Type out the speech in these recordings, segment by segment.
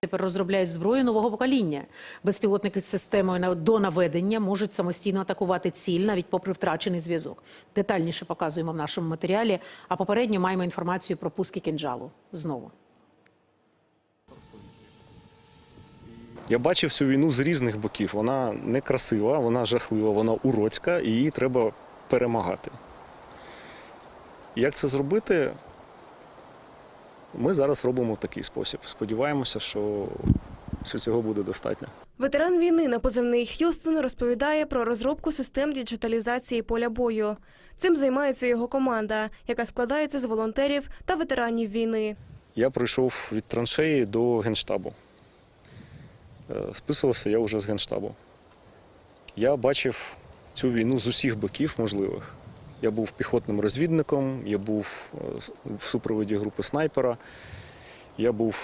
Тепер розробляють зброю нового покоління. Безпілотники з системою до наведення можуть самостійно атакувати ціль, навіть попри втрачений зв'язок. Детальніше показуємо в нашому матеріалі. А попередньо маємо інформацію про пуски кинджалу. Знову. Я бачив цю війну з різних боків. Вона некрасива, вона жахлива, вона уродська, і її треба перемагати. Як це зробити? Ми зараз робимо в такий спосіб. Сподіваємося, що, що цього буде достатньо. Ветеран війни на позивний Х'юстон розповідає про розробку систем діджиталізації поля бою. Цим займається його команда, яка складається з волонтерів та ветеранів війни. Я пройшов від траншеї до генштабу. Е, Списувався я вже з генштабу. Я бачив цю війну з усіх боків можливих. Я був піхотним розвідником, я був е, в супроводі групи снайпера, я був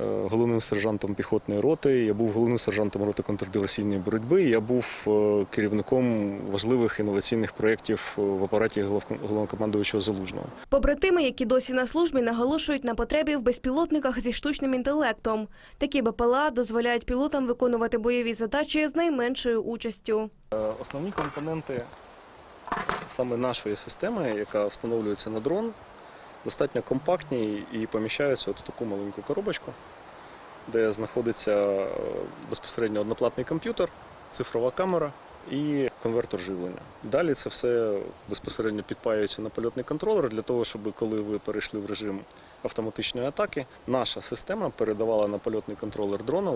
е, головним сержантом піхотної роти, я був головним сержантом роти контрдиверсійної боротьби, я був е, керівником важливих інноваційних проєктів в апараті головнокомандуючого Залужного. Побратими, які досі на службі, наголошують на потребі в безпілотниках зі штучним інтелектом. Такі БПЛА дозволяють пілотам виконувати бойові задачі з найменшою участю. Основні компоненти саме нашої системи, яка встановлюється на дрон, достатньо компактні і поміщаються от в таку маленьку коробочку, де знаходиться е, безпосередньо одноплатний комп'ютер, цифрова камера і конвертер живлення. Далі це все безпосередньо підпаюється на польотний контролер для того, щоб коли ви перейшли в режим автоматичної атаки, наша система передавала на польотний контролер дрона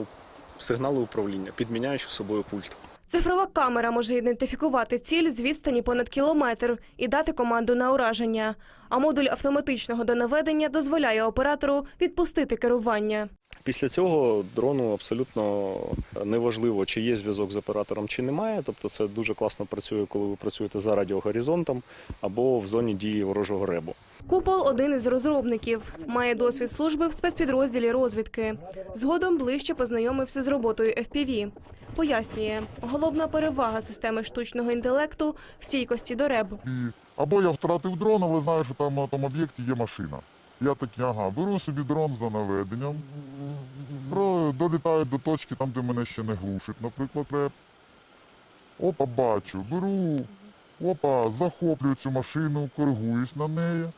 сигнали управління, підміняючи собою пульт. Цифрова камера може ідентифікувати ціль з відстані понад кілометр і дати команду на ураження. А модуль автоматичного донаведення дозволяє оператору відпустити керування. Після цього дрону абсолютно неважливо, чи є зв'язок з оператором, чи немає. Тобто це дуже класно працює, коли ви працюєте за радіогоризонтом або в зоні дії ворожого ребу. Купол один із розробників. Має досвід служби в спецпідрозділі розвідки. Згодом ближче познайомився з роботою FPV. Пояснює, головна перевага системи штучного інтелекту в стійкості до реб. І або я втратив дрон, але знаю, що там на тому об'єкті є машина. Я такий, ага, беру собі дрон за наведенням, про, долітаю до точки там, де мене ще не глушить, наприклад, реп. Опа, бачу, беру, опа, захоплюю цю машину, коригуюсь на неї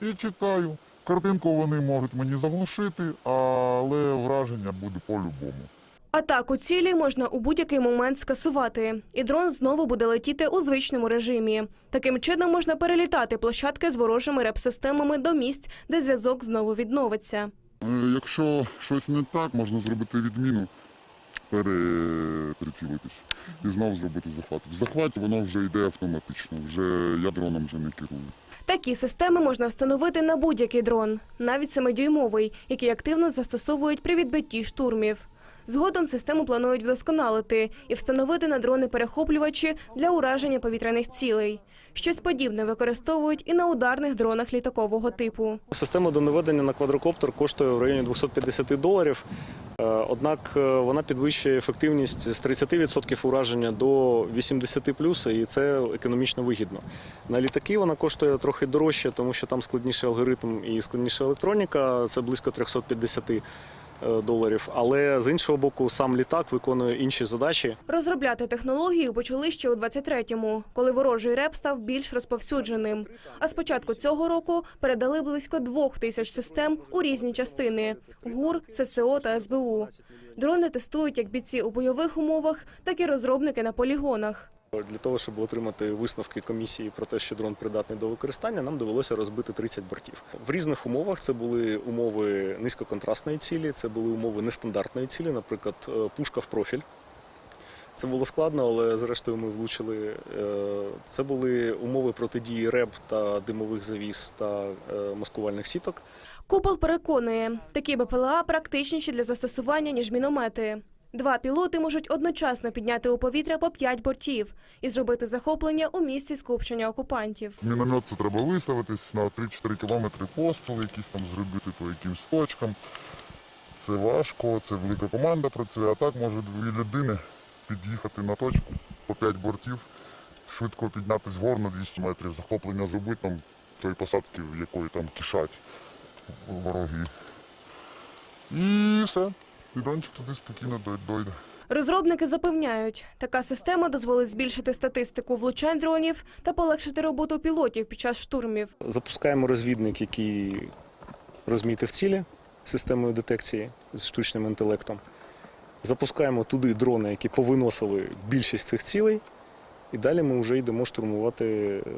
і чекаю. Картинку вони можуть мені заглушити, але враження буде по-любому. Атаку цілі можна у будь-який момент скасувати, і дрон знову буде летіти у звичному режимі. Таким чином можна перелітати площадки з ворожими реп-системами до місць, де зв'язок знову відновиться. Е, Якщо щось не так, можна зробити відміну, переприцілитись і знову зробити захват. В захваті воно вже йде автоматично, вже я дроном вже не керую. Такі системи можна встановити на будь-який дрон, навіть семидюймовий, який активно застосовують при відбитті штурмів. Згодом систему планують вдосконалити і встановити на дрони перехоплювачі для ураження повітряних цілей. Щось подібне використовують і на ударних дронах літакового типу. Система донаведення на квадрокоптер коштує в районі 250 доларів. Е, Однак е, вона підвищує ефективність з 30% ураження до 80+, і це економічно вигідно. На літаки вона коштує трохи дорожче, тому що там складніший алгоритм і складніша електроніка. Це близько 350 е, доларів. Але з іншого боку, сам літак виконує інші задачі. Розробляти технологію почали ще у 23-му, коли ворожий реп став більш розповсюдженим. А з початку цього року передали близько двох тисяч систем у різні частини – ГУР, ССО та СБУ. Дрони тестують як бійці у бойових умовах, так і розробники на полігонах. Для того, щоб отримати висновки комісії про те, що дрон придатний до використання, нам довелося розбити 30 бортів. В різних умовах це були умови низькоконтрастної цілі, це були умови нестандартної цілі, наприклад, е, пушка в профіль. Це було складно, але зрештою ми влучили. Е, Це були умови протидії РЕБ та димових завіс та е, маскувальних сіток. Купол переконує, такі БПЛА практичніші для застосування, ніж міномети. Два пілоти можуть одночасно підняти у повітря по п'ять бортів і зробити захоплення у місці скупчення окупантів. Міномет це треба виставитись на 3-4 кілометри постріл, якісь там зробити по якимсь точкам. Це важко, це велика команда працює, а так може дві людини під'їхати на точку по 5 бортів, швидко піднятися вгору на 200 метрів, захоплення зробити там тої посадки, в якої там кишать вороги. І все. І дрончик туди спокійно дойде. Розробники запевняють, така система дозволить збільшити статистику влучань дронів та полегшити роботу пілотів під час штурмів. Запускаємо розвідник, який розмітив цілі системою детекції з штучним інтелектом. Запускаємо туди дрони, які повиносили більшість цих цілей, і далі ми вже йдемо штурмувати е,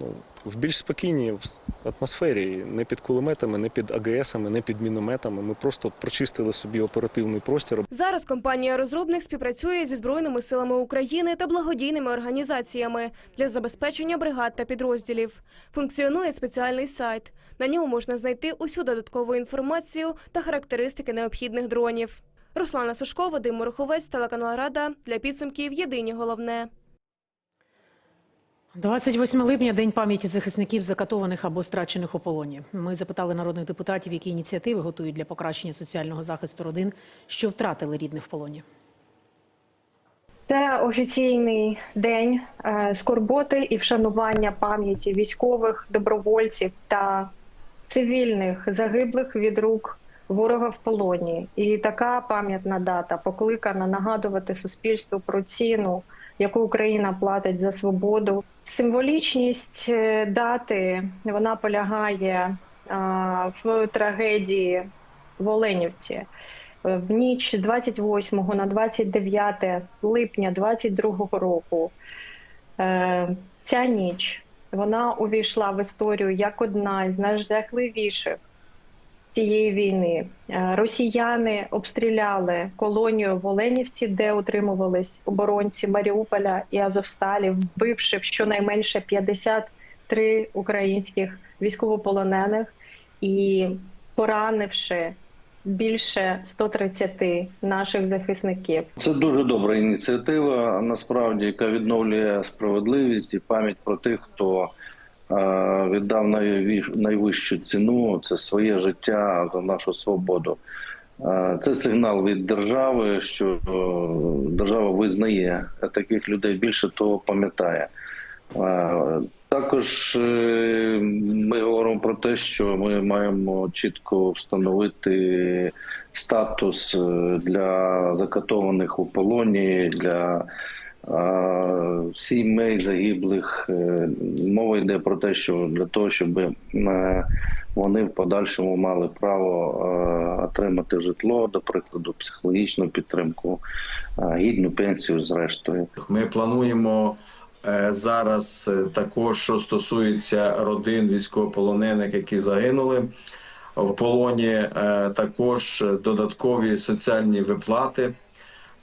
ну, в більш спокійній атмосфері, не під кулеметами, не під АГСами, не під мінометами. Ми просто прочистили собі оперативний простір, Зараз компанія-розробник співпрацює зі Збройними силами України та благодійними організаціями для забезпечення бригад та підрозділів. Функціонує спеціальний сайт. На ньому можна знайти усю додаткову інформацію та характеристики необхідних дронів. Руслана Сушко, Вадим Мороховець, телеканал Рада для підсумків. Єдині головне. 28 липня день пам'яті захисників закатованих або страчених у полоні. Ми запитали народних депутатів, які ініціативи готують для покращення соціального захисту родин, що втратили рідних в полоні. Це офіційний день е, скорботи і вшанування пам'яті військових, добровольців та цивільних загиблих від рук ворога в полоні. І така пам'ятна дата покликана нагадувати суспільству про ціну, яку Україна платить за свободу. Символічність е, дати вона полягає е, в трагедії в Оленівці. В ніч з 28 на 29 липня 22 року е, ця ніч вона увійшла в історію як одна з найжахливіших цієї війни. Е, Росіяни обстріляли колонію в Оленівці, де утримувались оборонці Маріуполя і Азовсталі, вбивши щонайменше 53 українських військовополонених і поранивши більше 130 наших захисників. Це дуже добра ініціатива, насправді, яка відновлює справедливість і пам'ять про тих, хто віддав найвищу ціну це своє життя за нашу свободу. Це сигнал від держави, що держава визнає таких людей більше того пам'ятає. Також е, ми говоримо про те, що ми маємо чітко встановити статус е, для закатованих у полоні, для сімей загиблих. Е, Мова йде про те, що для того, щоб е, вони в подальшому мали право е, отримати житло, до прикладу, психологічну підтримку, гідну пенсію, зрештою. Ми плануємо зараз також, що стосується родин військовополонених, які загинули в полоні, також додаткові соціальні виплати,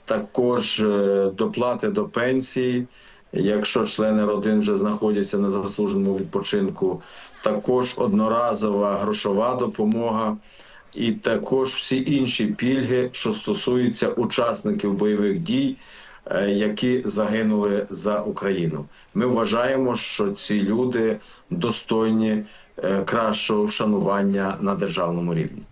також е, доплати до пенсії, якщо члени родин вже знаходяться на заслуженому відпочинку, також одноразова грошова допомога. І також всі інші пільги, що стосуються учасників бойових дій, е, які загинули за Україну. Ми вважаємо, що ці люди достойні е, кращого вшанування на державному рівні.